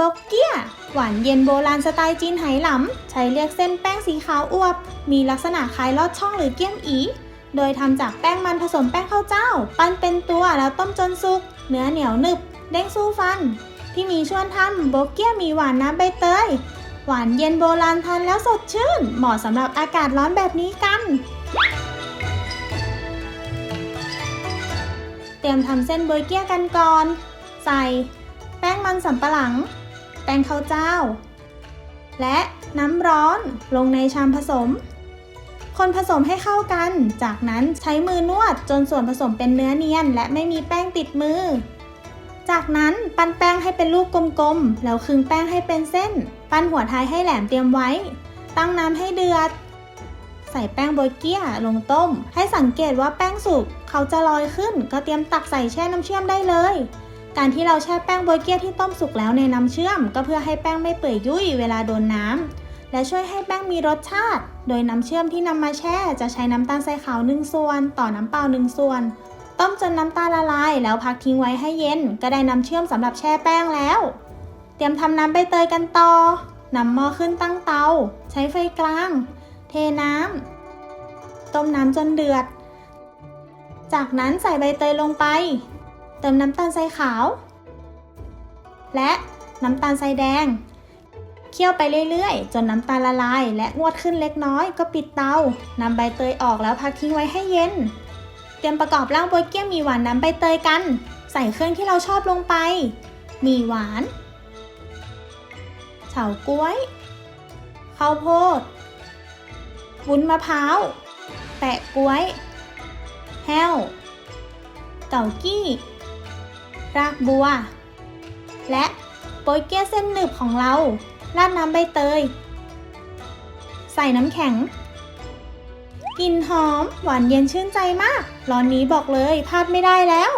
บอกเกี้ย หวานเย็นโบราณสไตล์จีนไหหลำ ใช้เรียกเส้นแป้งสีขาวอวบ มีลักษณะคล้ายลอดช่องหรือเกี๊ยมอี โดยทำจากแป้งมันผสมแป้งข้าวเจ้า ปั้นเป็นตัวแล้วต้มจนสุก เนื้อเหนียวหนึบ เด้งสู้ฟันที่มีชวนทำโบเกียมีหวานน้ำใบเตย หวานเย็นโบราณทานแล้วสดชื่น เหมาะสำหรับอากาศร้อนแบบนี้กันเตรียมทำเส้นโบยเกี๊ยกันก่อน ใส่ แป้งมันสำปะหลัง แป้งข้าวเจ้า และน้ำร้อนลงในชามผสม คนผสมให้เข้ากัน จากนั้นใช้มือนวดจนส่วนผสมเป็นเนื้อเนียน และไม่มีแป้งติดมือ จากนั้นปั้นแป้งให้เป็นลูกกลมๆ แล้วคลึงแป้งให้เป็นเส้น ปั้นหัวท้ายให้แหลมเตรียมไว้ ตั้งน้ำให้เดือด ใส่แป้งโบยเกี๊ยลงต้ม ให้สังเกตว่าแป้งสุกเขาจะลอยขึ้น ก็เตรียมตักใส่แช่น้ำเชื่อมได้เลย การที่เราแช่แป้งโบยเกี๊ยที่ต้มสุกแล้วในน้ำเชื่อม ก็เพื่อให้แป้งไม่เปื่อยยุ่ยเวลาโดนน้ำและช่วยให้แป้งมีรสชาติ โดยน้ำเชื่อมที่นำมาแช่จะใช้น้ำตาลทรายขาว1ส่วน ต่อน้ำเปล่า1ส่วน ต้มจนน้ำตาลละลาย แล้วพักทิ้งไว้ให้เย็น ก็ได้น้ำเชื่อมสำหรับแช่แป้งแล้ว เตรียมทำน้ำใบเตยกันต่อนำหม้อขึ้นตั้งเตา ใช้ไฟกลาง เทน้ำต้มน้ำจนเดือด จากนั้นใส่ใบเตยลงไป ติมน้ำตาลทรายขาว และน้ำตาลทรายแดง เคี่ยวไปเรื่อยๆ จนน้ำตาลละลาย และงวดขึ้นเล็กน้อย ก็ปิดเตานำใบเตยออกแล้วพักทิ้งไว้ให้เย็น เตรียมประกอบร่างโบยเกี๊ยมีหวานน้ำใบเตยกัน ใส่เครื่องที่เราชอบลงไป มีหวานเฉาก๊วย ข้าวโพดวุ้นมะพร้าว แปะก๊วย แห้ว เก่ากี้ รากบัว และโปยเกี้ยเส้นหนึบของเราราดน้ำใบเตย ใส่น้ำแข็งกลิ่นหอม หวานเย็นชื่นใจมาก ร้อนนี้บอกเลยพลาดไม่ได้แล้ว